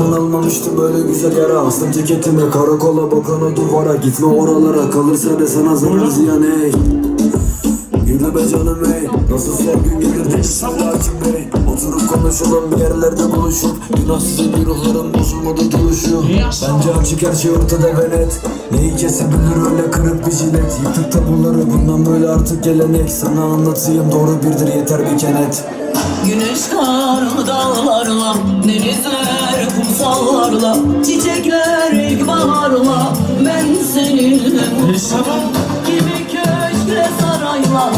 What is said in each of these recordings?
zaman almamıştım böyle güzel yara Astım. Ceketime karakola bakana duvara Gitme oralara kalırsa da sana zarar ziyan ey. Yürü be canım ey. Nasıl zor gün gelir de söyle hakim bey Oturup konuşalım bir yerlerde buluşup Günahsız bir ruhların bozulmadı duruşu. Bence açık her şey ortada ve net Neyi kesebilir öyle kırık bir jilet. Yıktık tabuları bundan böyle artık gelenek. Sana anlatayım doğru birdir yeter bir kenet Güneş karlı dağlarla Denizler kumsallarla Çiçekler ilkbaharla Ben seninle mutluyum Kimi köşkle sarayla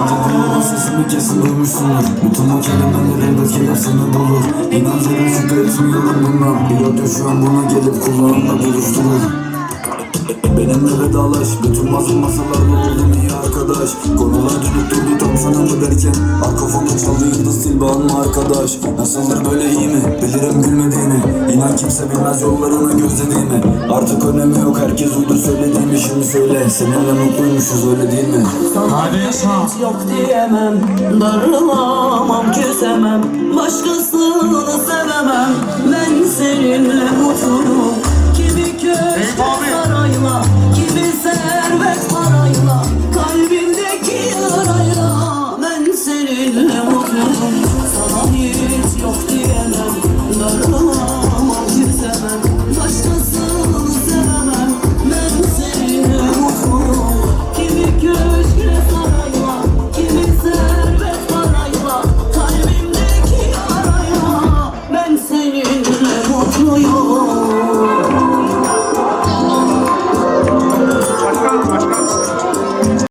Bunun sesimi kesin duymuşsundur Bütün bu kelimeler elbet gelir seni bulur. İnan zerre şüphe etmiyorum bundan. Bir radyo şu an buna gelip kulağımla buluşturur. Benimle vedalaş. Bütün masalarda oldum iyi arkadaş. Konular dönüp durdu tam sana mı derken. Arka fonda çaldı yıldız sil bağımlı arkadaş. Nasıldır böyle iyi mi? Bilirim gülmediğini. İnan kimse bilmez yollarını gözlediğimi. Artık önemi yok herkes uydu söylediğimi. Şimdi söyle seninle mutluymuşuz öyle değil mi? Sana hiç yok diyemem. Darılamam küsemem Başkasını